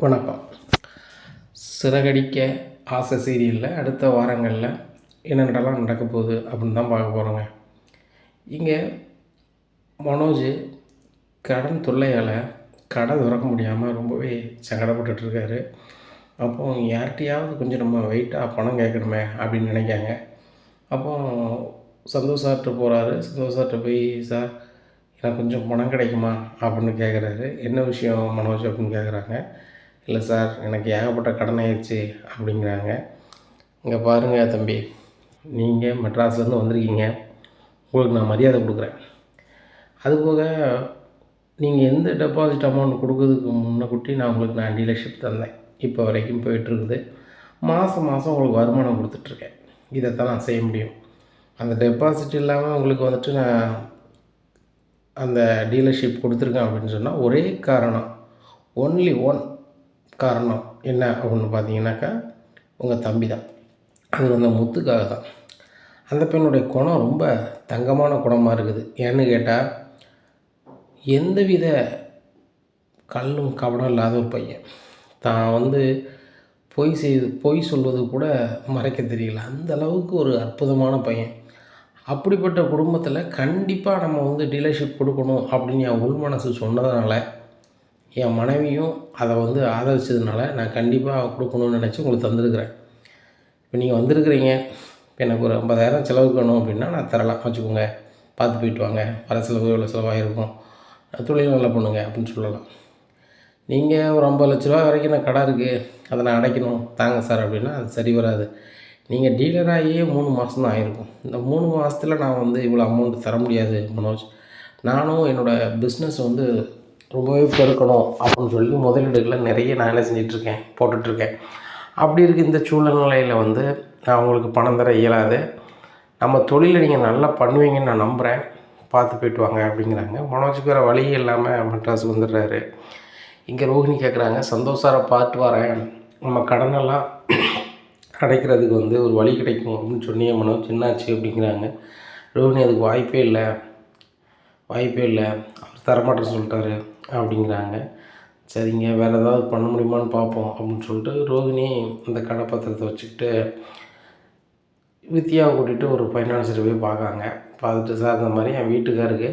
வணக்கம். சிறகடிக்க ஆசை சீரியலில் அடுத்த வாரங்களில் என்னென்னலாம் நடக்க போகுது அப்படின்னு தான் பார்க்க போகிறோங்க இங்கே மனோஜ் கடன் தொல்லையால் கடை திறக்க முடியாமல் ரொம்பவே சங்கடப்பட்டுருக்காரு அப்போ யார்கிட்டையாவது கொஞ்சம் நம்ம வெயிட்டாக பணம் கேட்கணுமே அப்படின்னு நினைக்காங்க. அப்போ சந்தோஷார்ட்ட போகிறாரு சந்தோஷார்கிட்ட போய் சார் எனக்கு கொஞ்சம் பணம் கிடைக்குமா? அப்படின்னு கேட்குறாரு என்ன விஷயம் மனோஜ்? அப்படின்னு கேட்குறாங்க இல்லை சார் எனக்கு ஏகப்பட்ட கடன் ஆயிடுச்சு அப்படிங்கிறாங்க. இங்கே பாருங்கள் தம்பி நீங்கள் மெட்ராஸ்லேருந்து வந்திருக்கீங்க. உங்களுக்கு நான் மரியாதை கொடுக்குறேன். அதுபோக நீங்கள் எந்த டெபாசிட் அமௌண்ட் கொடுக்கறதுக்கு முன்னக்கூட்டி நான் உங்களுக்கு நான் டீலர்ஷிப் தந்தேன். இப்போ வரைக்கும் போயிட்டுருக்குது மாதம் மாதம் உங்களுக்கு வருமானம் கொடுத்துட்ருக்கேன் இதை தான் நான் செய்ய முடியும். அந்த டெபாசிட் இல்லாமல் உங்களுக்கு வந்துட்டு நான் அந்த டீலர்ஷிப் கொடுத்துருக்கேன் அப்படின்னு சொன்னால் ஒரே காரணம் ஒன்லி ஒன் காரணம் என்ன அப்படின்னு பார்த்தீங்கன்னாக்கா உங்கள் தம்பி தான் அது அந்த முத்துக்காக தான். அந்த பெண்ணுடைய குணம் ரொம்ப தங்கமான குணமாக இருக்குது. ஏன்னு கேட்டால் எந்தவித கல்லும் கவனம் இல்லாத ஒரு பையன். தான் வந்து பொய் செய்து பொய் சொல்வது கூட மறைக்க தெரியல. அந்த அளவுக்கு ஒரு அற்புதமான பையன். அப்படிப்பட்ட குடும்பத்தில் கண்டிப்பாக நம்ம வந்து டீலர்ஷிப் கொடுக்கணும் அப்படின்னு என் உள் மனசு சொன்னதுனால என் மனைவியும் அதை வந்து ஆதரிச்சதுனால நான் கண்டிப்பாக கொடுக்கணும்னு நினச்சி உங்களுக்கு தந்துருக்குறேன். இப்போ நீங்கள் வந்திருக்கிறீங்க. இப்போ எனக்கு ஒரு ஐம்பதாயிரம் செலவுக்கு வேணும் அப்படின்னா நான் தரலாம். வச்சுக்கோங்க. பார்த்து போயிட்டு வாங்க. வர செலவு எவ்வளோ செலவாகிருக்கும் தொழில் நல்லா பண்ணுங்க அப்படின்னு சொல்லலாம். நீங்கள் ஒரு ஐம்பது லட்ச ரூபா வரைக்கும் நான் கடை இருக்குது அதை நான் அடைக்கணும். தாங்க சார் அப்படின்னா அது சரி வராது. நீங்கள் டீலராகியே மூணு மாதம் தான் ஆகிருக்கும் இந்த மூணு மாதத்தில் நான் வந்து இவ்வளோ அமௌண்ட் தர முடியாது மனோஜ். நானும் என்னோடய பிஸ்னஸ் வந்து ரொம்பவே பெருக்கணும் அப்படின்னு சொல்லி முதலீடுகளை நிறைய நான் என்ன செஞ்சிட்ருக்கேன் போட்டுட்ருக்கேன். அப்படி இருக்க இந்த சூழ்நிலையில் வந்து நான் உங்களுக்கு பணம் தர இயலாது. நம்ம தொழிலை நீங்கள் நல்லா பண்ணுவீங்கன்னு நான் நம்புகிறேன் பார்த்து போயிட்டு வாங்க அப்படிங்கிறாங்க. மனோஜுக்கு வேறு வழி இல்லாமல் மெட்ராஸுக்கு வந்துடுறாரு. இங்கே ரோஹிணி கேட்குறாங்க சந்தோஷாரை பார்த்து வரேன். நம்ம கடனெல்லாம் அடைக்கிறதுக்கு வந்து ஒரு வழி கிடைக்கும் அப்படின்னு சொன்னியே மனோஜ். என்னாச்சு? அப்படிங்கிறாங்க. ரோஹிணி அதுக்கு வாய்ப்பே இல்லை. வாய்ப்பே இல்லை. அவர் தரமாட்டேன்னு சொல்லிட்டாரு. அப்படிங்கிறாங்க. சரிங்க வேறு ஏதாவது பண்ண முடியுமான்னு பார்ப்போம் அப்படின்னு சொல்லிட்டு ரோகிணி இந்த கடை பத்திரத்தை வச்சுக்கிட்டு வித்யாவை கூட்டிகிட்டு ஒரு ஃபைனான்ஸில் போய் பார்க்காங்க பார்த்துட்டு சார் இந்த மாதிரி என் வீட்டுக்காருக்கு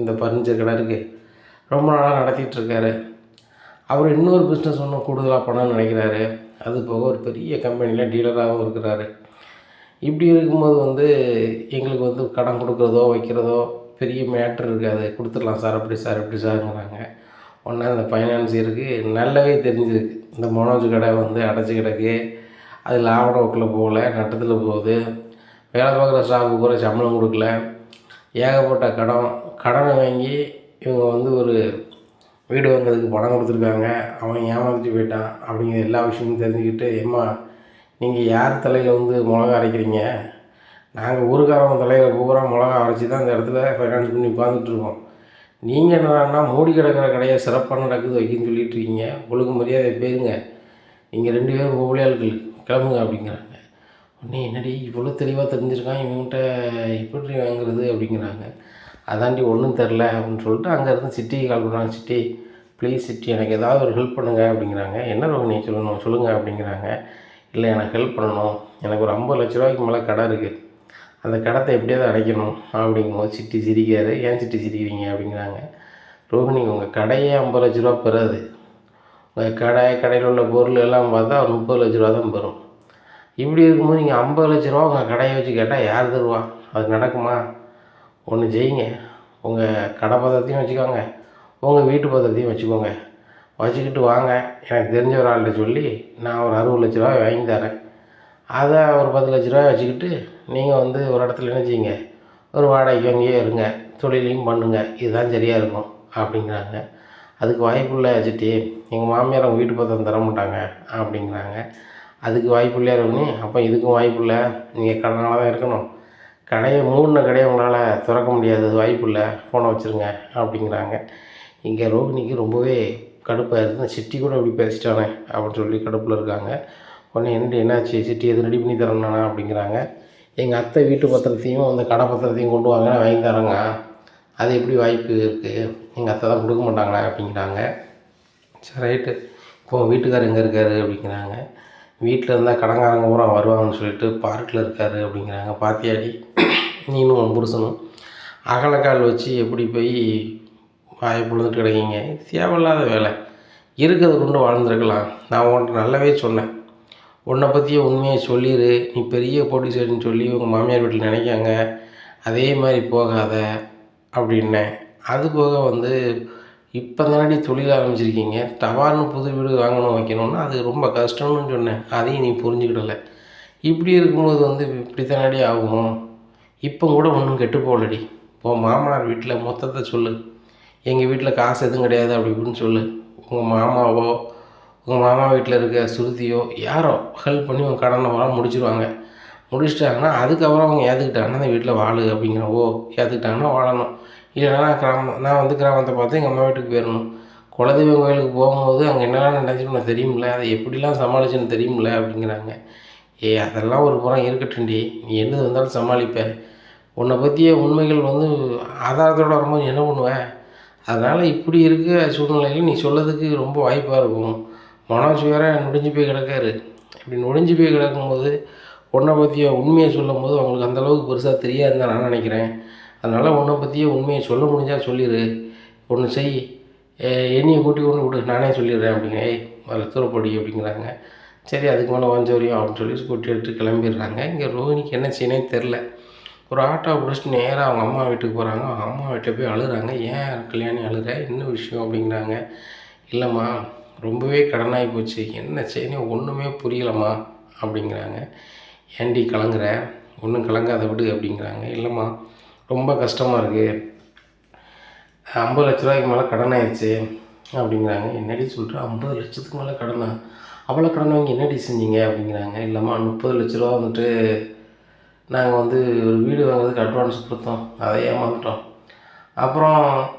இந்த பர்னிச்சர் கடை இருக்குது ரொம்ப நாளாக நடத்திட்டு இருக்காரு. அவர் இன்னொரு பிஸ்னஸ் ஒன்றும் கூடுதலாக பண்ணணும்னு நினைக்கிறாரு. அது போக ஒரு பெரிய கம்பெனியில் டீலராகவும் இருக்கிறாரு. இப்படி இருக்கும்போது வந்து எங்களுக்கு வந்து கடன் கொடுக்குறதோ வைக்கிறதோ பெரிய மேட்ரு இருக்காது கொடுத்துடலாம் சார். அப்படி சார் இப்படி சார்ங்கிறாங்க. ஒன்றா இந்த ஃபைனான்சியருக்கு நல்லாவே தெரிஞ்சிருக்கு. இந்த மனோஜ் கடை வந்து அடைச்சி கிடக்கு. அது லாப நோக்கில் போகல. நட்டத்தில் போகுது. வேலை பார்க்குற ஸ்டாஃபுக்கு கூட சம்பளம் கொடுக்கல. ஏகப்பட்ட கடன் கடனை வாங்கி இவங்க வந்து ஒரு வீடு வாங்குறதுக்கு பணம் கொடுத்துருக்காங்க. அவன் ஏமாந்துட்டு போயிட்டான். அப்படிங்கிற எல்லா விஷயமும் தெரிஞ்சுக்கிட்டு ஏம்மா நீங்கள் யார் தலையில் வந்து மிளகா அரைக்கிறீங்க? நாங்கள் ஊருக்காரன் தலையில் பூரா மிளகா அரைச்சி தான் இந்த இடத்துல ஃபைனான்ஸ் பண்ணி உட்காந்துட்ருக்கோம் நீங்கள் என்னடான்னா மூடி கிடக்கிற கடையை சிறப்பாக நடக்குது வைக்கின்னு சொல்லிட்டு இருக்கீங்க. ஒழுங்கு மரியாதை போயிருங்க நீங்கள் ரெண்டு பேரும் பொம்பளையாளுகள் கிளம்புங்க அப்படிங்கிறாங்க. உடனே என்னடி இவ்வளோ தெளிவாக தெரிஞ்சிருக்கான் இவங்ககிட்ட எப்படி வாங்குறது அப்படிங்கிறாங்க. அதாண்டி ஒன்றும் தெரில அப்படின்னு சொல்லிட்டு அங்கேருந்து சிட்டிக்கு கால் பண்ணுறாங்க சிட்டி ப்ளீஸ் சிட்டி எனக்கு ஏதாவது ஒரு ஹெல்ப் பண்ணுங்கள் அப்படிங்கிறாங்க. என்ன ரோகிணி சொல்லணும் சொல்லுங்கள் அப்படிங்கிறாங்க. இல்லை எனக்கு ஹெல்ப் பண்ணணும். எனக்கு ஒரு ஐம்பது லட்ச ரூபாய்க்கு மேலே கடை இருக்குது அந்த கடத்தை எப்படியாவது அடைக்கணும் அப்படிங்கும்போது சிட்டி சிரிக்காரு ஏன் சிட்டி சிரிக்கிறீங்க அப்படிங்கிறாங்க. ரோகிணி உங்கள் கடையே ஐம்பது லட்ச ரூபா பெறாது. உங்கள் கடை கடையில் உள்ள பொருள் எல்லாம் பார்த்தா ஒரு முப்பது லட்ச ரூபா தான் பெறும். இப்படி இருக்கும்போது நீங்கள் ஐம்பது லட்ச ரூபா உங்கள் கடையை வச்சு கேட்டால் யார் தருவா? அது நடக்குமா? ஒன்று செய்யுங்க. உங்கள் கடை பத்திரத்தையும் வச்சுக்கோங்க. உங்கள் வீட்டு பத்திரத்தையும் வச்சுக்கோங்க. வச்சுக்கிட்டு வாங்க. எனக்கு தெரிஞ்ச ஒரு ஆள்கிட்ட சொல்லி நான் ஒரு அறுபது லட்ச ரூபா வாங்கி தரேன். அதை ஒரு பத்து லட்ச ரூபாய் வச்சுக்கிட்டு நீங்கள் வந்து ஒரு இடத்துல என்ன செய்யுங்க? ஒரு வாடகைக்கு அங்கேயே இருங்க. தொழிலையும் பண்ணுங்கள் இதுதான் சரியாக இருக்கும் அப்படிங்கிறாங்க. அதுக்கு வாய்ப்புள்ள சிட்டி எங்கள் மாமியார் அவங்க வீட்டு பத்திரம் தர மாட்டாங்க அப்படிங்கிறாங்க. அதுக்கு வாய்ப்பு இல்லையா அப்போ இதுக்கும் வாய்ப்பு இல்லை நீங்கள் கடனால தான் இருக்கணும். கடையை மூணு கடையை உங்களால் திறக்க முடியாது. வாய்ப்பு இல்லை ஃபோனை வச்சுருங்க அப்படிங்கிறாங்க. இங்கே ரோகிணிக்கு ரொம்பவே கடுப்பாக இருக்குது சிட்டி கூட இப்படி பேசிட்டானே அப்படின்னு சொல்லி கடுப்பில் இருக்காங்க. உடனே என்ன என்னாச்சு? சிட்டி எது ரெடி பண்ணி தரணுண்ணா அப்படிங்கிறாங்க. எங்கள் அத்தை வீட்டு பத்திரத்தையும் அந்த கடை பத்திரத்தையும் கொண்டு வாங்க வாங்கி தரேங்க. அது எப்படி வாய்ப்பு இருக்குது எங்கள் அத்தை தான் கொடுக்க மாட்டாங்களா? அப்படிங்கிறாங்க. சரி ரைட்டு. இப்போ வீட்டுக்கார் எங்கே இருக்கார்? அப்படிங்கிறாங்க. வீட்டில் இருந்தால் கடங்காரங்க பூரா வருவாங்கன்னு சொல்லிட்டு பார்க்கில் இருக்கார் அப்படிங்கிறாங்க. பாத்தியாடி? நீனும் உன் புருஷனும். அகலக்கால் வச்சு எப்படி போய் வாயை பொழுதுட்டு கிடைக்கீங்க? தேவையில்லாத வேலை. இருக்கிறது கொண்டு வாழ்ந்துருக்கலாம். நான் உன்கிட்ட நல்லாவே சொன்னேன். உன்னை பற்றிய உண்மையை சொல்லிடு நீ பெரிய போலீஸ்காரன்னு சொல்லி உங்கள் மாமியார் வீட்டில் நினைக்காங்க. அதே மாதிரி போகாத அப்படின்னேன் அது போக வந்து இப்போ தானடி தொழில் ஆரம்பிச்சிருக்கீங்க. தவார்னு புது வீடு வாங்கணும் வைக்கணும்னா அது ரொம்ப கஷ்டம்னு சொன்னேன். அதையும் நீ புரிஞ்சுக்கிடலை. இப்படி இருக்கும்போது வந்து இப்படி தானடி ஆகும்? இப்போ கூட ஒன்றும் கெட்டு போகலடி. இப்போ மாமனார் வீட்டில் மொத்தத்தை சொல்லு. எங்கள் வீட்டில் காசு எதுவும் கிடையாது அப்படி இப்படின்னு சொல்லு. உங்கள் மாமாவோ உங்கள் மாமா வீட்டில் இருக்க சுருதியோ யாரோ ஹெல்ப் பண்ணி உங்கள் கடனை வர முடிச்சிருவாங்க. முடிச்சிட்டாங்கன்னா அதுக்கப்புறம் அவங்க ஏற்றுக்கிட்டாங்கன்னா அந்த வீட்டில் வாழு அப்படிங்கிற ஓ ஏற்றுக்கிட்டாங்கன்னா வாழணும். இல்லைன்னா நான் கிராமம் நான் வந்து கிராமத்தை பார்த்து எங்கள் அம்மா வீட்டுக்கு போயிடணும் குலதெய்வம் கோயிலுக்கு போகும்போது அங்கே என்னெல்லாம் நினச்சின்னு தெரியுமில்ல? அதை எப்படிலாம் சமாளிச்சுன்னு தெரியுமில்ல? அப்படிங்கிறாங்க. ஏ அதெல்லாம் ஒரு புறம் இருக்கட்டும்டி நீ என்னது வந்தாலும் சமாளிப்பேன் உன்னை பற்றிய உண்மைகள் வந்து ஆதாரத்தோடு வரும்போது என்ன பண்ணுவேன் அதனால் இப்படி இருக்க சூழ்நிலையில் நீ சொல்லதுக்கு ரொம்ப வாய்ப்பாக இருக்கும். மனோஜ் வேற நொடிஞ்சு போய் கிடக்காரு. இப்படி நொடிஞ்சு போய் கிடக்கும்போது உன்னை பற்றிய உண்மையை சொல்லும் போது அவங்களுக்கு அந்தளவுக்கு பெருசாக தெரியாதுன்னு தான் நான் நினைக்கிறேன். அதனால் உன்னை பற்றியே உண்மையை சொல்ல முடிஞ்சால் சொல்லிடு ஒன்று செய். என்னையை கூட்டி கொண்டு விடு. நானே சொல்லிடுறேன் அப்படிங்க ஏய் அதில் தூரப்படி அப்படிங்கிறாங்க. சரி அதுக்கு மேலே வஞ்சவரியம் அப்படின்னு சொல்லி ஸ்கூட்டி எடுத்து கிளம்பிடுறாங்க. இங்கே ரோஹினிக்கு என்ன செய்யனே தெரில ஒரு ஆட்டோ பிடிச்சிட்டு நேராக அவங்க அம்மா வீட்டுக்கு போகிறாங்க அவங்க அம்மா வீட்டை போய் அழுகிறாங்க. ஏன் கல்யாணி அழுகிற? என்ன விஷயம்? அப்படிங்கிறாங்க. இல்லைம்மா ரொம்பவே கடனாகி போச்சு. என்ன செய்யணும்? ஒன்றுமே புரியலம்மா அப்படிங்கிறாங்க. ஏண்டி கலங்குற? ஒன்றும் கலங்காத விடு அப்படிங்கிறாங்க. இல்லைம்மா ரொம்ப கஷ்டமாக இருக்குது ஐம்பது லட்ச ரூபாய்க்கு மேலே கடன் ஆயிடுச்சு அப்படிங்கிறாங்க. என்னடி சொல்கிற ஐம்பது லட்சத்துக்கு மேலே கடனா? அவ்வளோ கடன் வாங்கி என்னடி செஞ்சீங்க அப்படிங்கிறாங்க. இல்லைம்மா முப்பது லட்ச ரூபா வந்துட்டு நாங்கள் வந்து ஒரு வீடு வாங்குறதுக்கு அட்வான்ஸ் கொடுத்தோம். அதை ஏமாந்துட்டோம். அப்புறம்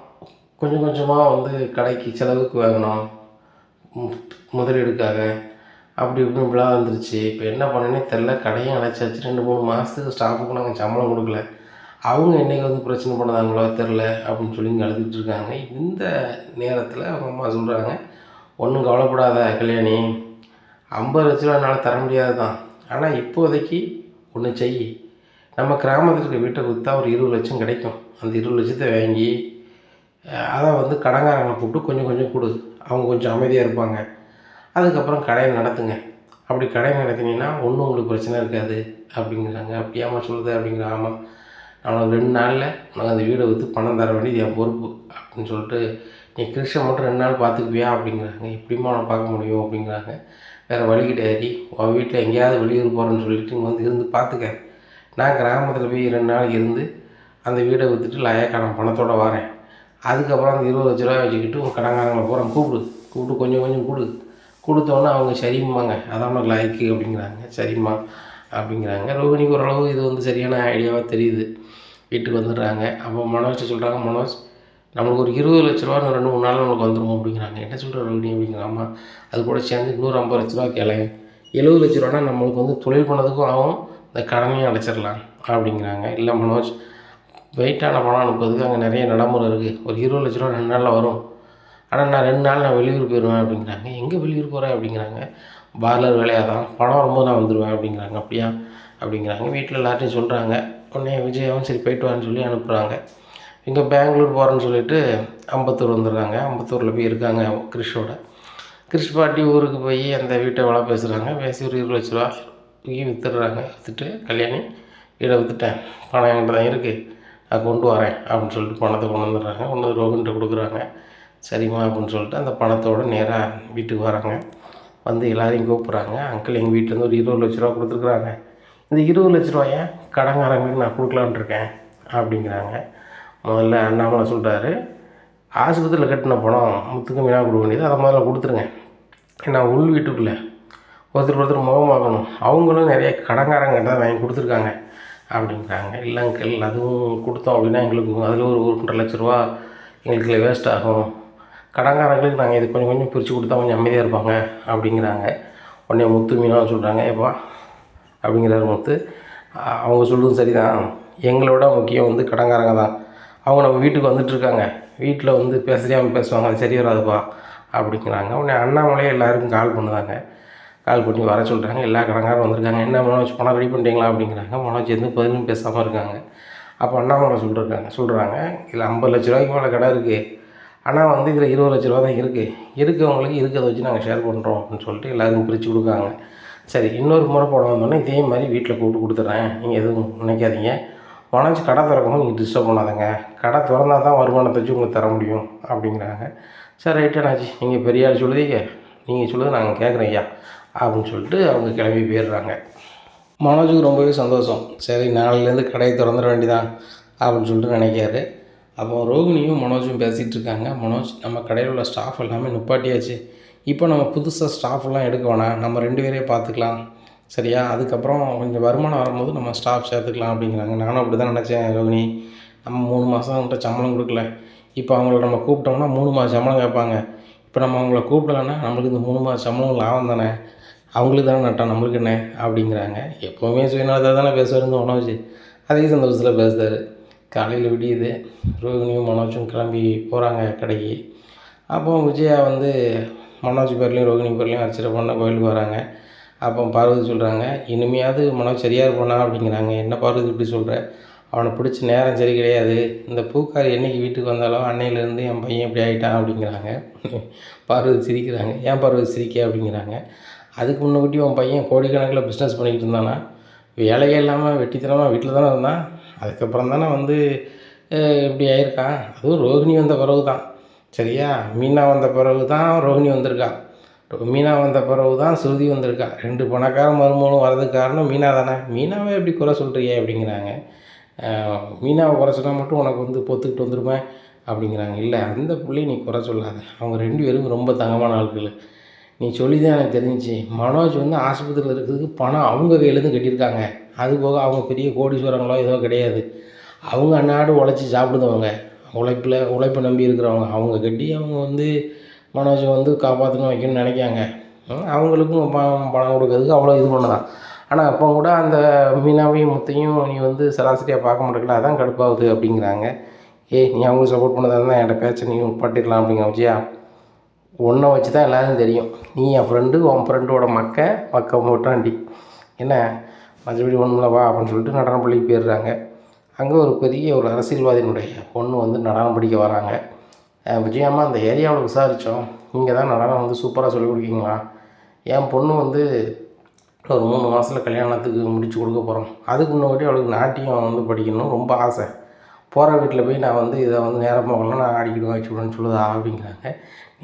கொஞ்சம் கொஞ்சமாக வந்து கடைக்கு செலவுக்கு வாங்கினோம். முதலீடுக்காக. அப்படி இப்படின்னு விழா வந்துருச்சு இப்போ என்ன பண்ணேனே தெரில. கடையும் அடைச்சாச்சு ரெண்டு மூணு மாதத்துக்கு ஸ்டாஃபுக்கு நாங்கள் சம்பளம் கொடுக்கல. அவங்க என்னைக்கு வந்து பிரச்சனை பண்ணதாங்களோ தெரில அப்படின்னு சொல்லி இங்கே அழுதுகிட்டு இருக்காங்க. இந்த நேரத்தில் அவங்க அம்மா சொல்கிறாங்க ஒன்றும் கவலைப்படாத கல்யாணி. ஐம்பது லட்ச ரூபா என்னால் தர முடியாது தான் ஆனால் இப்போதைக்கு ஒன்று செய். நம்ம கிராமத்தில் இருக்க வீட்டை கொடுத்தா ஒரு இருபது லட்சம் கிடைக்கும். அந்த இருபது லட்சத்தை வாங்கி அதை வந்து கடங்காரங்களை போட்டு கொஞ்சம் கொஞ்சம் கொடு. அவங்க கொஞ்சம் அமைதியாக இருப்பாங்க. அதுக்கப்புறம் கடையை நடத்துங்க. அப்படி கடையை நடத்தினீங்கன்னா ஒன்றும் உங்களுக்கு பிரச்சனை இருக்காது அப்படிங்கிறாங்க. அப்படியாமா சொல்லுது அப்படிங்கிற ஆமாம் நான் ரெண்டு நாளில் உனக்கு அந்த வீடை விற்று பணம் தர வேண்டியது என் பொறுப்பு அப்படின்னு சொல்லிட்டு நீ கிருஷ்ணன் மட்டும் ரெண்டு நாள் பார்த்துக்குவியா அப்படிங்கிறாங்க. எப்படிம்மா அவனை பார்க்க முடியும் அப்படிங்கிறாங்க. வேறு வழி கிடையாது. உன் வீட்டில் எங்கேயாவது வெளியூர் போகிறேன்னு சொல்லிட்டு இங்கே வந்து இருந்து பார்த்துக்க. நான் கிராமத்தில் போய் ரெண்டு நாள் இருந்து அந்த வீடை விற்றுட்டு லயக்கான பணத்தோட வரேன். அதுக்கப்புறம் அந்த இருபது லட்ச ரூபாய் வச்சுக்கிட்டு ஒரு கடங்காரங்களை போகிறோம் கூப்பிடு. கூப்பிட்டு கொஞ்சம் கொஞ்சம் கொடு. கொடுத்தோன்னே அவங்க சரிம்மாங்க அதான் உனக்கு லைக்கு அப்படிங்கிறாங்க. சரிம்மா அப்படிங்கிறாங்க. ரோகிணிக்கு ஓரளவு இது வந்து சரியான ஐடியாவாக தெரியுது. வீட்டுக்கு வந்துடுறாங்க. அப்போ மனோஜ் சொல்கிறாங்க மனோஜ் நம்மளுக்கு ஒரு இருபது லட்ச ரூபா ரெண்டு மூணு நாள் நம்மளுக்கு வந்துடும் அப்படிங்கிறாங்க. என்ன சொல்கிற ரோகிணி அப்படிங்கிறாம்மா அது கூட சேர்ந்து இன்னொரு ஐம்பது லட்ச ரூபா கேளு. எழுபது லட்ச ரூபானா நம்மளுக்கு வந்து தொழில் பண்ணதுக்கும் ஆகும். இந்த கடனையும் அடைச்சிடலாம். அப்படிங்கிறாங்க. இல்லை மனோஜ் வெயிட்டான பணம் அனுப்புறதுக்கு அங்கே நிறைய நடைமுறை இருக்குது ஒரு இருபது லட்ச ரூபா ரெண்டு நாளில் வரும். ஆனால் நான் ரெண்டு நாள் நான் வெளியூர் போயிடுவேன் அப்படிங்கிறாங்க. எங்கே வெளியூர் போகிறேன் அப்படிங்கிறாங்க. பார்லர் வேலையாக தான் பணம் வரும்போது நான் வந்துடுவேன் அப்படிங்கிறாங்க. அப்படியா? அப்படிங்கிறாங்க. வீட்டில் எல்லார்ட்டையும் சொல்கிறாங்க உடனே விஜயாவும் சரி போயிட்டு வான்னு சொல்லி அனுப்புகிறாங்க இங்கே பெங்களூர் போகிறேன்னு சொல்லிட்டு அம்பத்தூர் வந்துடுறாங்க. அம்பத்தூரில் போய் இருக்காங்க கிறிஷோட. கிறிஷ் பாட்டி ஊருக்கு போய் அந்த வீட்டை வேலை பேசுகிறாங்க பேசி ஒரு இருபது லட்ச ரூபா போய் விற்றுடுறாங்க விற்றுட்டு கல்யாணி வீடை விற்றுட்டேன் பணம் என்கிட்ட தான் இருக்குது நான் கொண்டு வரேன் அப்படின்னு சொல்லிட்டு பணத்தை கொண்டு வந்துடுறாங்க. கொண்டு வந்து கொடுக்குறாங்க. சரிம்மா அப்படின்னு சொல்லிட்டு அந்த பணத்தோட நேராக வீட்டுக்கு வராங்க. வந்து எல்லாரையும் கூப்பிட்றாங்க. அங்கிள் எங்கள் வீட்டிலேருந்து ஒரு இருபது லட்ச ரூபா கொடுத்துருக்குறாங்க. இந்த இருபது லட்ச ரூபாயை கடங்காரங்களுக்கு நான் கொடுக்கலான்ட்டு இருக்கேன் அப்படிங்கிறாங்க. முதல்ல அண்ணாமலை சொல்கிறாரு ஆஸ்பத்திரியில் கட்டின பணம் முத்துக்கு மீனாக கொடுக்க வேண்டியது அதை முதல்ல கொடுத்துருங்க. ஏன்னா உள் வீட்டுக்குள்ளே ஒருத்தர் ஒருத்தர் முகம் பார்க்கணும் அவங்களும் நிறைய கடங்காரங்கிட்ட தான் வாங்கி கொடுத்துருக்காங்க. அப்படிங்கிறாங்க இல்லை அங்கிள் அதுவும் கொடுத்தோம் அப்படின்னா எங்களுக்கு அதில் ஒரு ஒன்றரை லட்ச ரூபா எங்களுக்கு வேஸ்ட் ஆகும். கடங்காரங்களுக்கு நாங்கள் இது கொஞ்சம் கொஞ்சம் பிரித்து கொடுத்தா கொஞ்சம் அமைதியாக இருப்பாங்க அப்படிங்கிறாங்க. உடனே முத்து மீனாக சொல்கிறாங்க ஏப்பா அப்படிங்கிறாரு முத்து. அவங்க அவங்க சரி சரிதான். எங்களோட முக்கியம் வந்து கடங்காரங்க தான். அவங்க நம்ம வீட்டுக்கு வந்துட்டுருக்காங்க வீட்டில் வந்து பேசுறியாமல் பேசுவாங்க. அது சரி வராதுப்பா அப்படிங்கிறாங்க. உடனே அண்ணாமலையே எல்லாருக்கும் கால் பண்ணுதாங்க. கால் பண்ணி வர சொல்கிறாங்க எல்லா கடங்காரும் வந்திருக்காங்க. என்ன மனோஜ் பணம் ரெடி பண்ணிட்டீங்களா அப்படிங்கிறாங்க. மனோஜ் எதுவும் பதிலும் பேசாமல் இருக்காங்க. அப்போ அண்ணாமலை சொல்லிருக்காங்க சொல்கிறாங்க இதில் ஐம்பது லட்ச ரூபாய்க்கு மேலே கடை இருக்குது ஆனால் வந்து இதில் இருபது லட்ச ரூபா தான் இருக்குது இருக்கவங்களுக்கு இருக்கிறத வச்சு நாங்கள் ஷேர் பண்ணுறோம் அப்படின்னு சொல்லிட்டு எல்லாருக்கும் பிரித்து கொடுக்காங்க. சரி இன்னொரு முறை போட வந்தோடனே இதே மாதிரி வீட்டில் கூப்பிட்டு கொடுத்துட்றேன் நீங்கள் எதுவும் நினைக்காதீங்க. மனோஜ் கடை திறக்கணும் நீங்கள் டிஸ்டர்ப் பண்ணாதங்க. கடை திறந்தால் தான் வருமானத்தை வச்சு உங்களுக்கு தர முடியும் அப்படிங்கிறாங்க. சரி ரைட்டு அண்ணாச்சி நீங்கள் பெரிய ஆள் சொல்லுதீங்க. நீங்கள் சொல்லுது நாங்கள் கேட்குறேன் ஐயா. அப்படின்னு சொல்லிட்டு அவங்க கிளம்பி போயிடுறாங்க. மனோஜுக்கு ரொம்பவே சந்தோஷம். சரி நாளையிலேருந்து கடையை திறந்துட வேண்டிதான் அப்படின்னு சொல்லிட்டு நினைக்காரு அப்போ ரோகிணியும் மனோஜும் பேசிகிட்டு இருக்காங்க. மனோஜ் நம்ம கடையில் உள்ள ஸ்டாஃப் எல்லாமே நிப்பாட்டியாச்சு. இப்போ நம்ம புதுசாக ஸ்டாஃப்லாம் எடுக்க வேணாம். நம்ம ரெண்டு பேரே பார்த்துக்கலாம். சரியா? அதுக்கப்புறம் கொஞ்சம் வருமானம் வரும்போது நம்ம ஸ்டாஃப் சேர்த்துக்கலாம் அப்படிங்கிறாங்க. நானும் அப்படி தான் நினச்சேன் ரோகிணி. நம்ம மூணு மாதம் அவங்கள்ட்ட சம்பளம் கொடுக்கல. இப்போ அவங்கள நம்ம கூப்பிட்டோம்னா மூணு மாதம் சம்பளம் கேட்பாங்க. இப்போ நம்ம அவங்கள கூப்பிடலன்னா நம்மளுக்கு இந்த மூணு மாதம் சம்பளம் லாபம் தானே? அவங்களுக்கு தானே நட்டம் நம்மளுக்கு என்ன அப்படிங்கிறாங்க. எப்போவுமே சுயநலத்தை தானே பேசுவாருன்னு மனோஜ். அதே சந்தோஷத்தில் பேசுகிறாரு காலையில் விடியுது. ரோகிணியும் மனோஜும் கிளம்பி போகிறாங்க கடைக்கு. அப்போ விஜயா வந்து மனோஜ் பேர்லேயும் ரோகிணி பேர்லேயும் அர்ச்சனை பண்ண கோயிலுக்கு வராங்க. அப்போ பார்வதி சொல்கிறாங்க இனிமையாவது மனோஜ் சரியாக இருப்பானா அப்படிங்கிறாங்க. என்ன பார்வதி இப்படி சொல்கிற அவனை பிடிச்ச நேரம் சரி கிடையாது. இந்த பூக்கார் என்னைக்கு வீட்டுக்கு வந்தாலோ அன்னையிலேருந்து என் பையன் இப்படி ஆகிட்டான் அப்படிங்கிறாங்க. பார்வதி சிரிக்கிறாங்க. ஏன் பார்வதி சிரிக்க? அப்படிங்கிறாங்க. அதுக்கு முன்னாடி உன் பையன் கோடிக்கணக்கில் பிஸ்னஸ் பண்ணிக்கிட்டு இருந்தானா? வேலையே இல்லாமல் வெட்டித்தனமாக வீட்டில் தானே இருந்தான்? அதுக்கப்புறம் தானே வந்து இப்படி ஆயிருக்கான் அதுவும் ரோஹிணி வந்த பிறகு தான் சரியா? மீனா வந்த பிறகு தான் ரோகிணி வந்திருக்கா. ரோ- மீனா வந்த பிறகு தான் ஸ்ருதி வந்திருக்கா. ரெண்டு பணக்கார மருமகளும் வரதுக்கு காரணம் மீனா தானே? மீனாவை எப்படி குறை சொல்கிறியே அப்படிங்கிறாங்க. மீனாவை குறை சொன்னால் மட்டும் உனக்கு வந்து பொத்துக்கிட்டு வந்துடுவேன் அப்படிங்கிறாங்க. இல்லை அந்த பிள்ளைய நீ குறை சொல்லாத. அவங்க ரெண்டு பேரும் ரொம்ப தங்கமான ஆட்கள். நீ சொல்லி தான் எனக்கு தெரிஞ்சிச்சு. மனோஜ் வந்து ஆஸ்பத்திரியில் இருக்கிறதுக்கு பணம் அவங்க கையிலேருந்து கட்டியிருக்காங்க. அது போக அவங்க பெரிய கோடீஸ்வரங்களோ ஏதோ கிடையாது. அவங்க அன்னாடு உழைச்சி சாப்பிடுதவங்க. உழைப்பில் உழைப்பை நம்பி இருக்கிறவங்க. அவங்க கட்டி அவங்க வந்து மனோஜை வந்து காப்பாற்றணும் வைக்கணும்னு நினைக்காங்க அவங்களுக்கும் பணம் பணம் கொடுக்கறதுக்கு அவ்வளோ இது பண்ணுதான் ஆனால் அப்போ கூட அந்த மீனாவையும் முத்தையும் நீ வந்து சராசரியாக பார்க்க மாட்டேங்கல அதான் கடுப்பாகுது அப்படிங்கிறாங்க. ஏய் நீ அவங்களுக்கு சப்போர்ட் பண்ணதாக இருந்தால் என்கிட்ட பேச்சை நீ பட்டிடலாம் அப்படிங்கிற விஜயா உன்னை வச்சு தான் எல்லோரும் தெரியும். நீ என் ஃப்ரெண்டு உன் ஃப்ரெண்டோட மக்க மக்க மூட்டாண்டி என்ன? மற்றபடி ஒன்றும் வா அப்படின்னு சொல்லிட்டு நடன பள்ளிக்கு போயிடுறாங்க. அங்கே ஒரு பெரிய ஒரு அரசியல்வாதியினுடைய பொண்ணு வந்து நடனம் படிக்க வராங்க. அஹ் விஜயம்மா அந்த ஏரியாவில் விசாரித்தோம் நீங்கள் தான் நடனம் வந்து சூப்பராக சொல்லிக் கொடுக்கீங்களா? என் பொண்ணு வந்து ஒரு மூணு மாதத்தில் கல்யாணத்துக்கு முடிச்சு கொடுக்க போகிறோம் அதுக்கு முன்னாடி அவளுக்கு நாட்டியம் வந்து படிக்கணும் ரொம்ப ஆசை. போகிற வீட்டில் போய் நான் வந்து இதை வந்து நேரப்போக்கெல்லாம் நான் ஆடிக்கிடுவேன் வச்சுக்கிடுவேன்னு சொல்லுதா அப்படிங்கிறாங்க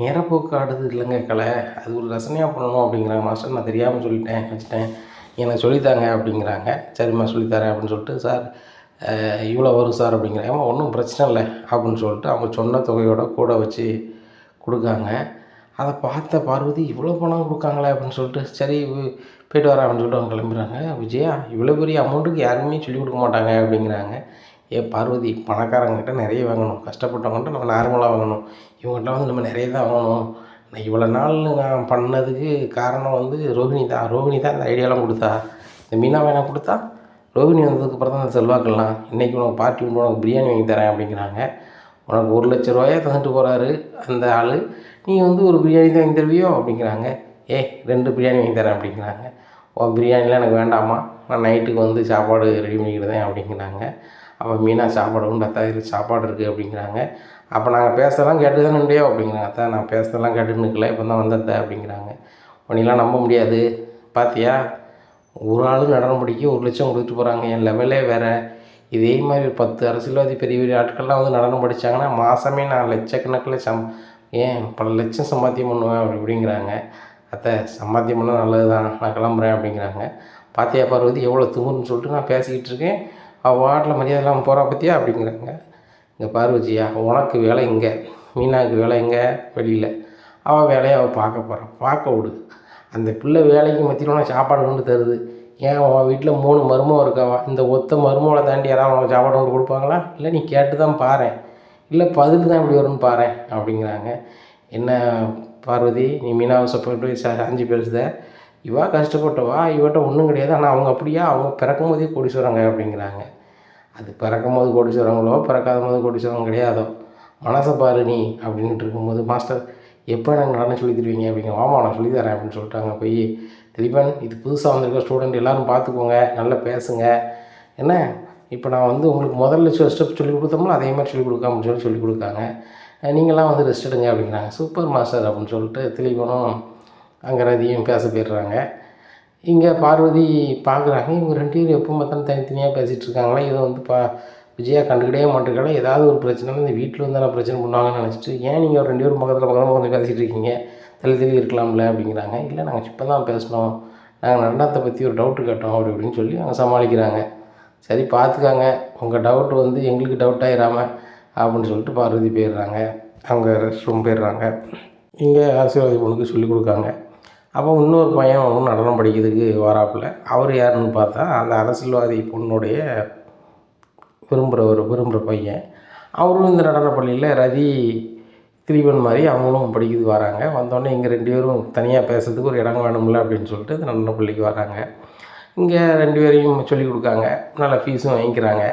நேரப்போக்கு ஆடுது இல்லைங்க கலை. அது ஒரு ரசனையாக பண்ணணும் அப்படிங்கிறாங்க. மாஸ்டர் நான் தெரியாமல் சொல்லிட்டேன் வச்சுட்டேன். எனக்கு சொல்லித்தாங்க அப்படிங்கிறாங்க. சரிம்மா சொல்லித்தரேன் அப்படின்னு சொல்லிட்டு சார் இவ்வளோ வரும் சார் அப்படிங்கிறாங்க. ஒன்றும் பிரச்சனை இல்லை அப்படின்னு சொல்லிட்டு அவங்க சொன்ன தொகையோட கூட வச்சு கொடுக்காங்க. அதை பார்த்த பார்வதி இவ்வளோ பணம் கொடுக்காங்களே அப்படின்னு சொல்லிட்டு சரி போயிட்டு வரேன் அப்படின்னு சொல்லிட்டு அவங்க கிளம்புறாங்க. விஜயா இவ்வளோ பெரிய அமௌண்ட்டுக்கு யாருமே சொல்லிக் கொடுக்க மாட்டாங்க அப்படிங்கிறாங்க. ஏ பார்வதி பணக்காரங்கிட்ட நிறைய வாங்கணும். கஷ்டப்பட்டவங்ககிட்ட நம்ம நார்மலாக வாங்கணும். இவங்ககிட்ட வந்து நம்ம நிறைய தான் வாங்கணும். நான் இவ்வளோ நாள் நான் பண்ணதுக்கு காரணம் வந்து ரோகிணி தான். ரோகிணி தான் இந்த ஐடியாலாம் கொடுத்தா. இந்த மீனா வேணா கொடுத்தா ரோகிணி வந்ததுக்கு அப்புறம் தான் இந்த செல்வாக்கெல்லாம் இன்றைக்கி உனக்கு பார்ட்டி உண்டு உனக்கு பிரியாணி வாங்கி தரேன் அப்படிங்கிறாங்க. உனக்கு ஒரு லட்ச ரூபாயே தந்துட்டு போகிறாரு அந்த ஆள். நீ வந்து ஒரு பிரியாணி தான் வாங்கி தருவியோ அப்படிங்கிறாங்க. ஏ ரெண்டு பிரியாணி வாங்கி தரேன் அப்படிங்கிறாங்க. உன் பிரியாணிலாம் எனக்கு வேண்டாமா நான் நைட்டுக்கு வந்து சாப்பாடு ரெடி பண்ணிக்கிடுதேன் அப்படிங்கிறாங்க. அப்போ மீனா சாப்பாடு உண்டு? அத்தா இது சாப்பாடு இருக்குது அப்படிங்கிறாங்க. அப்போ நாங்கள் பேசலாம் கேட்டு தான் நின்றியோ அப்படிங்கிறாங்க. அத்தான் நான் பேசலாம் கேட்டு நிற்கல இப்போ தான் வந்தத்த அப்படிங்கிறாங்க. உன்னையெல்லாம் நம்ப முடியாது. பாத்தியா? ஒரு ஆள் நடனப்படிக்கு ஒரு லட்சம் கொடுத்துட்டு போகிறாங்க என் லெவலே வேறு. இதே மாதிரி ஒரு பத்து அரசியல்வாதி பெரிய பெரிய ஆட்கள்லாம் வந்து நடனம் படித்தாங்கன்னா மாதமே நான் லட்சக்கணக்கில் சம் ஏன் பல லட்சம் சம்பாத்தியம் பண்ணுவேன் அப்படி அப்படிங்கிறாங்க அத்தை சம்பாத்தியம் பண்ணால் நல்லது தான் நான் கிளம்புறேன் அப்படிங்கிறாங்க. பாத்தியா பார்வதி? எவ்வளோ திமுன்னு சொல்லிட்டு நான் பேசிக்கிட்டு இருக்கேன். அவள் வாட்டில் மரியாதை இல்லாமல் போகிறா பற்றியா அப்படிங்கிறாங்க. இங்கே பார்வதியா உனக்கு வேலை இங்கே மீனாவுக்கு வேலை எங்கே வெளியில். அவள் வேலையை அவள் பார்க்க போகிறான் பார்க்க விடு. அந்த பிள்ளை வேலைக்கு மத்தியில் உனக்கு சாப்பாடு கொண்டு தருது. ஏன் உன் வீட்டில் மூணு மருமகம் இருக்காவா இந்த ஒத்த மருமகளை தாண்டி யாராவது உனக்கு சாப்பாடு கொண்டு கொடுப்பாங்களா? இல்லை நீ கேட்டு தான் பாரேன் இல்லை பதில் தான் இப்படி வரும்னு பாரேன் அப்படிங்கிறாங்க. என்ன பார்வதி நீ மீனாவை சப்போர்ட் போய் பேசுத இவா கஷ்டப்பட்டவா? இவட்ட ஒன்றும் கிடையாது. ஆனால் அவங்க அப்படியா? அவங்க பிறக்கும் போதே கோடீஸ்வரங்க அப்படிங்கிறாங்க. அது பிறக்கும் போது கோடீஸ்வரங்களோ பிறக்காத போது கோடீஸ்வரங்க கிடையாதோ? மனசை பாரு நீ அப்படின்ட்டு இருக்கும்போது மாஸ்டர் எப்போ நாங்கள் நடனம் சொல்லி தருவீங்க? அப்படிங்கிற ஆமாம் நான் சொல்லி தரேன் அப்படின்னு சொல்லிட்டு அங்கே போய் திலீபன் இது புதுசாக வந்திருக்க ஸ்டூடெண்ட் எல்லோரும் பார்த்துக்கோங்க நல்லா பேசுங்க. என்ன? இப்போ நான் வந்து உங்களுக்கு முதல்ல ஸ்டெப் சொல்லி கொடுத்தோம்னா அதே மாதிரி சொல்லிக் கொடுக்காம சொல்லி சொல்லி கொடுக்காங்க நீங்களாம் வந்து ரெஸ்ட் எடுங்க அப்படிங்கிறாங்க. சூப்பர் மாஸ்டர் அப்படின்னு சொல்லிட்டு திலீபனும் அங்கே ரதியும் பேச போயிடுறாங்க. இங்கே பார்வதி பார்க்குறாங்க. இவங்க ரெண்டு பேரும் எப்போ பார்த்தாலும் தனித்தனியாக பேசிகிட்டு இருக்காங்களா? இதை வந்து பா விஜயா கண்டுக்கிட்டே மாட்டேங்கிறாங்க ஏதாவது ஒரு பிரச்சனை இந்த வீட்டில் வந்து நான் பிரச்சனை பண்ணுவாங்கன்னு நினச்சிட்டு ஏன் நீங்கள் ரெண்டு பேரும் பக்கத்தில் பக்கத்தில் வந்து பேசிகிட்டு இருக்கீங்க? தள்ளி தள்ளி இருக்கலாம்ல அப்படிங்கிறாங்க. இல்லை நாங்கள் இப்போ தான் பேசினோம் நாங்கள் நடனத்தை பற்றி ஒரு டவுட்டு கேட்டோம் அப்படி இப்படின்னு சொல்லி அவங்க சமாளிக்கிறாங்க. சரி பார்த்துக்காங்க. உங்கள் டவுட் வந்து எங்களுக்கு டவுட் ஆகிடாமல் அப்படின்னு சொல்லிட்டு பார்வதி போயிடுறாங்க. அவங்க ரெஸ்ட் ரூம் போயிடுறாங்க. இங்கே ஆசீர்வாதி பொண்ணுக்கு சொல்லிக் கொடுக்காங்க. அப்போ இன்னொரு பையன் ஒன்று நடனம் படிக்கிறதுக்கு வராப்புல. அவர் யாருன்னு பார்த்தா அந்த அரசியல்வாதி பொண்ணுடைய விரும்புகிற ஒரு விரும்புகிற பையன். அவரும் இந்த நடன பள்ளியில் ரதி திரிவன் மாதிரி அவங்களும் படிக்கிறதுக்கு வராங்க. வந்தோடனே இங்கே ரெண்டு பேரும் தனியாக பேசுறதுக்கு ஒரு இடம் வேணும்ல அப்படின்னு சொல்லிட்டு இந்த நடன பள்ளிக்கு வராங்க. இங்கே ரெண்டு பேரையும் சொல்லிக் கொடுக்காங்க. நல்ல ஃபீஸும் வாங்கிக்கிறாங்க.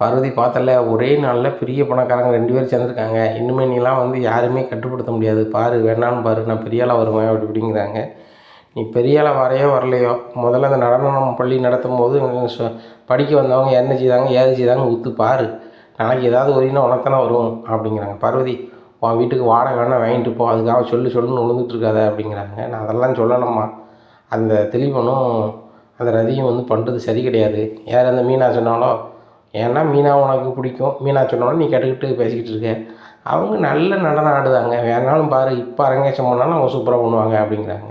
பார்வதி பார்த்தல ஒரே நாளில் பெரிய பணக்காரங்க ரெண்டு பேரும் சேர்ந்துருக்காங்க. இன்னுமே நீலாம் வந்து யாருமே கட்டுப்படுத்த முடியாது. பாரு வேணான்னு பாரு நான் பெரிய ஆளாக வருவேன் அப்படி இப்படிங்கிறாங்க. நீ பெரிய ஆளாக வரையோ வரலையோ முதல்ல அந்த நடனம் பள்ளி நடத்தும் போது படிக்க வந்தவங்க என்ன செய்தாங்க ஏது செய்தாங்க உத்து பாரு. நாளைக்கு ஏதாவது ஒரு இனம் உனத்தானே வரும் அப்படிங்கிறாங்க. பார்வதி உன் வீட்டுக்கு வாடகை வேணால் வாங்கிட்டு போ அதுக்காக சொல்லு சொல்லுன்னு விழுந்துட்டு இருக்காத அப்படிங்கிறாங்க. நான் அதெல்லாம் சொல்லலம்மா அந்த தெளிவனும் அந்த ரதியும் வந்து பண்ணுறது சரி கிடையாது. யார் அந்த மீனா சொன்னாலோ ஏன்னா மீனா உனக்கு பிடிக்கும். மீனா சொன்னாலும் நீ கேட்டுக்கிட்டு பேசிக்கிட்டு இருக்க. அவங்க நல்ல நடனம் ஆடுதாங்க வேணாலும் பாரு இப்போ அரங்கேற்றம் பண்ணாலும் அவங்க சூப்பராக பண்ணுவாங்க அப்படிங்கிறாங்க.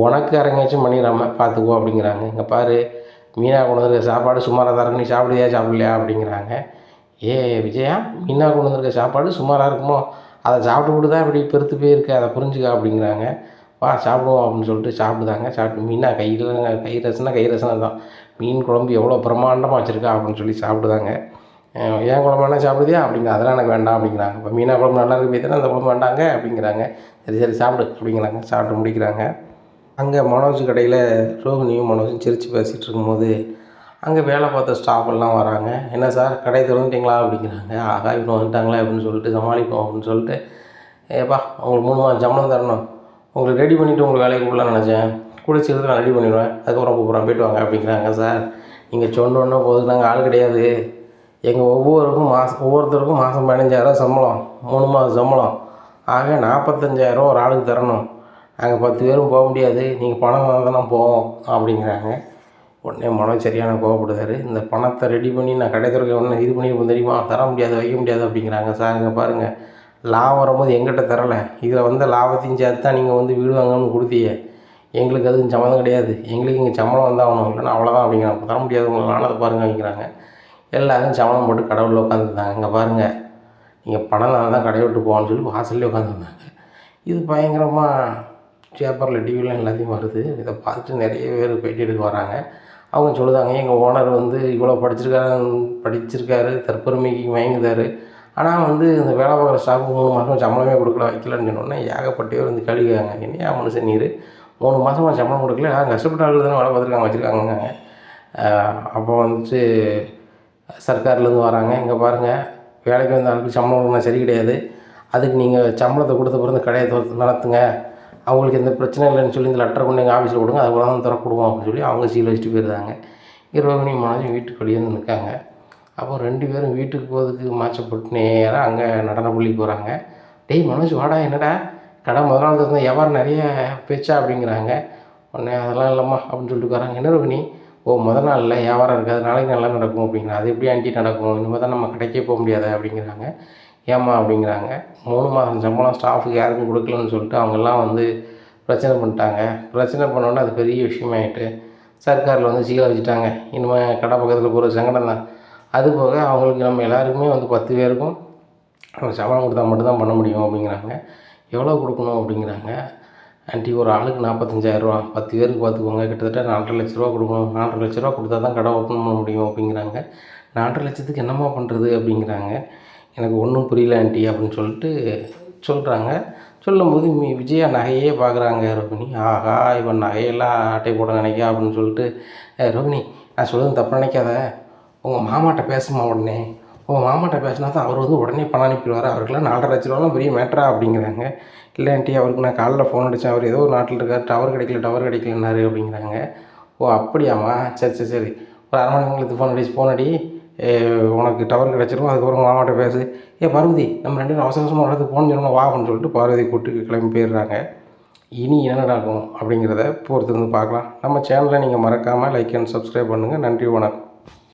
உனக்கு அரங்கேற்றம் பண்ணிடாம பார்த்துக்கோ அப்படிங்கிறாங்க. இங்கே பாரு மீனா கொண்டு வந்திருக்க சாப்பாடு சுமாராக தான் இருக்கும் நீ சாப்பிடுறியா சாப்பிடலையா அப்படிங்கிறாங்க. ஏ விஜயா மீனா கொண்டு வந்திருக்க சாப்பாடு சுமாராக இருக்குமோ? அதை சாப்பிட்டு தான் இப்படி பெருத்து போயிருக்கு. அதை புரிஞ்சுக்க அப்படிங்கிறாங்க. வா சாப்பிடுவோம் அப்படின்னு சொல்லிட்டு சாப்பிடுதாங்க. சாப்பிட்டு மீனா கையில் கை ரசனா கை ரசனை தான். மீன் குழம்பு எவ்வளோ பிரம்மாண்டமாக வச்சுருக்கா அப்படின்னு சொல்லி சாப்பிடுதாங்க. ஏன் குழம்பு வேணால் சாப்பிடுதியா? அப்படிங்கிற அதெல்லாம் எனக்கு வேண்டாம் அப்படிங்கிறாங்க. இப்போ மீனா குழம்பு நல்லா இருக்கு போய் அந்த குழம்பு வேண்டாங்க அப்படிங்கிறாங்க. சரி சரி சாப்பிடு அப்படிங்கிறாங்க. சாப்பிட்டு முடிக்கிறாங்க. அங்கே மனோஜ் கடையில் ரோஹினியும் மனோஜும் சிரித்து பேசிகிட்டு இருக்கும்போது அங்கே வேலை பார்த்த ஸ்டாஃப் எல்லாம் வராங்க. என்ன சார் கடை திறந்துட்டிங்களா? அப்படிங்கிறாங்க. ஆகா இவங்க வந்துட்டாங்களே அப்படின்னு சொல்லிட்டு சமாளிப்போம் அப்படின்னு சொல்லிட்டு ஏப்பா உங்களுக்கு மூணு மாதம் சம்பளம் தரணும். உங்களுக்கு ரெடி பண்ணிவிட்டு உங்களுக்கு வேலைக்கு கூடலாம் நினச்சேன். கூட சீக்கிரத்தில் நான் ரெடி பண்ணிடுவேன். அதுக்கப்புறம் கூப்பிட்றேன். போயிட்டு வாங்க அப்படிங்கிறாங்க சார். நீங்கள் சொன்னோன்னே போதுக்கு நாங்கள் ஆள் கிடையாது. எங்கள் ஒவ்வொருக்கும் மாதம் ஒவ்வொருத்தருக்கும் மாதம் பதினஞ்சாயிரம் சம்பளம். மூணு மாதம் சம்பளம். ஆக நாற்பத்தஞ்சாயிரம் ஒரு ஆளுக்கு தரணும். நாங்கள் பத்து பேரும் போக முடியாது. நீங்கள் பணம் வாங்க தான் போவோம் அப்படிங்கிறாங்க. உடனே மனம் சரியான கோவப்படுதாரு இந்த பணத்தை ரெடி பண்ணி நான் கடை திறக்க உடனே இது பண்ணியிருப்போம் தெரியுமா? தர முடியாது வைக்க முடியாது அப்படிங்கிறாங்க சார். இங்கே பாருங்கள் லாபம் வரும்போது எங்கிட்ட தரலை. இதில் வந்த லாபத்தையும் சேர்த்து தான் நீங்கள் வந்து வீடு வாங்கணும்னு கொடுத்தீங்க. எங்களுக்கு அதுக்கு சம்மந்தம் கிடையாது. எங்களுக்கு இங்கே சம்பளம் வந்தாகணும் இல்லைன்னா அவ்வளோதான் அப்படிங்கிறாங்க. தர முடியாது உங்களுக்கு ஆனதை பாருங்க அப்படிங்கிறாங்க. எல்லாரும் சம்பளம் போட்டு கடவுளில் உட்காந்துருந்தாங்க இங்கே பாருங்கள் நீங்கள் பணம் நான் தான் கடை விட்டு போகணும்னு சொல்லி வாசல்லே உட்காந்துருந்தாங்க இது பயங்கரமாக பேப்பரில் டிவியில் எல்லாத்தையும் வருது. இதை பார்த்துட்டு நிறைய பேர் பேட்டி எடுக்க வராங்க. அவங்க சொல்லுதாங்க எங்கள் ஓனர் வந்து இவ்வளோ படிச்சிருக்காரு படிச்சிருக்காரு தற்பெருமைக்கு வாங்குதாரு ஆனால் வந்து இந்த வேலை பார்க்குற ஸ்டாஃபுக்கு மூணு மாதம் சம்பளமே கொடுக்கல வைக்கலன்னு சொன்னோன்னே ஏகப்பட்ட வந்து கழுவிக்காங்க என்னையா மனுஷன் நீர்? மூணு மாதமாக சம்பளம் கொடுக்கல. யாரும் கஷ்டப்பட்ட ஆளுக்கு தானே வேலை பார்த்துருக்காங்க வச்சுருக்காங்க அப்போ வந்துட்டு சர்க்கார்லேருந்து வராங்க. இங்கே பாருங்கள் வேலைக்கு வந்த ஆளுக்கு சம்பளம் கொடுக்கணும் சரி கிடையாது. அதுக்கு நீங்கள் சம்பளத்தை கொடுத்த பிறகு கடையை திறந்து நடத்துங்க. அவங்களுக்கு எந்த பிரச்சனை இல்லைன்னு சொல்லி இந்த லெட்டர் கொண்டு எங்கள் ஆஃபீஸில் கொடுங்க. அதை தான் திறக்க அப்படின்னு சொல்லி அவங்க சீல் வச்சுட்டு போயிருந்தாங்க. இருபது மணி மனோஜும் வீட்டுக்கு வெளியே வந்து நிற்காங்க. அப்போ ரெண்டு பேரும் வீட்டுக்கு போகிறதுக்கு மாச்சப்பட்டு நேராக அங்கே நடன பள்ளிக்கு போகிறாங்க டேய் மனோஜ் வாடா என்னடா? கடை முதல் நாள் திறந்த வியாபாரம் நிறைய பேச்சா அப்படிங்கிறாங்க. உடனே அதெல்லாம் இல்லைம்மா அப்படின்னு சொல்லிட்டு வராங்க என்ன ரோகிணி? ஓ முதல் நாளில் வியாபாரம் இருக்காது. நாளைக்கு நல்லா நடக்கும் அப்படிங்கிறாங்க அது எப்படி ஆண்டி நடக்கும்? இனிமேல் தான் நம்ம கடைக்கே போக முடியாது அப்படிங்கிறாங்க. ஏம்மா அப்படிங்கிறாங்க. மூணு மாதம் சம்பளம் ஸ்டாஃபுக்கு யாருக்கும் கொடுக்கலன்னு சொல்லிட்டு அவங்கெல்லாம் வந்து பிரச்சனை பண்ணிட்டாங்க. பிரச்சனை பண்ணோன்னே அது பெரிய விஷயமாயிட்டு சர்க்காரில் வந்து சீலை வச்சுட்டாங்க. இனிமேல் கடை பக்கத்தில் போகிற சங்கடம் தான். அது போக அவங்களுக்கு நம்ம எல்லாருக்குமே வந்து பத்து பேருக்கும் அவங்க சம்பளம் கொடுத்தா மட்டும்தான் பண்ண முடியும் அப்படிங்கிறாங்க. எவ்வளோ கொடுக்கணும் அப்படிங்கிறாங்க. ஆண்டி ஒரு ஆளுக்கு நாற்பத்தஞ்சாயிரரூவா பத்து பேருக்கு பார்த்துக்கோங்க. கிட்டத்தட்ட நாலரை லட்ச ரூபா கொடுக்கணும். நாலரை லட்ச ரூபா கொடுத்தா தான் கடை ஓப்பன் பண்ண முடியும் அப்படிங்கிறாங்க. நாலரை லட்சத்துக்கு என்னம்மா பண்ணுறது அப்படிங்கிறாங்க. எனக்கு ஒன்றும் புரியல ஆண்டி அப்படின்னு சொல்லிட்டு சொல்கிறாங்க சொல்லும்போது மீ விஜயா நகையே பார்க்குறாங்க ரோகிணி. ஆஹா இவன் நகையெல்லாம் ஆட்டை போட நினைக்கா அப்படின்னு சொல்லிட்டு ரோகிணி நான் சொல்லுறது தப்பு நினைக்காத. உங்கள் மாமாட்ட பேசுமா உடனே. உங்கள் மாமாட்ட பேசினா தான் அவர் வந்து உடனே பணம் அனுப்பிடுவார். அவருக்குலாம் நாலரை லட்ச ரூபாலாம் பெரிய மேட்ரா அப்படிங்கிறாங்க. இல்லை ஆண்டி அவருக்கு நான் காலைல ஃபோன் அடித்தேன் அவர் ஏதோ ஒரு நாட்டில் இருக்கார். டவர் கிடைக்கல டவர் கிடைக்கலன்னாரு அப்படிங்கிறாங்க. ஓ அப்படியாம்மா? சரி சரி சரி. ஒரு அரை மணி நேரத்துக்கு ஃபோன் அடிச்சு ஃபோன் அடி. உனக்கு டவர் கிடச்சிரும்? அதுக்கப்புறம் மாமாட்ட பேசு. ஏ பார்வதி நம்ம ரெண்டு பேரும் அவசர அவசரமாக ஒரு இடத்துக்கு போகணும்னு சொல்லணும் வா அப்படின்னு சொல்லிட்டு பார்வதி கூட்டு கிளம்பி போயிடுறாங்க. இனி என்ன நடக்கும் அப்படிங்கிறத பொறுத்து வந்து பார்க்கலாம். நம்ம சேனலை நீங்கள் மறக்காமல் லைக் அண்ட் சப்ஸ்கிரைப் பண்ணுங்கள் நன்றி வணக்கம்.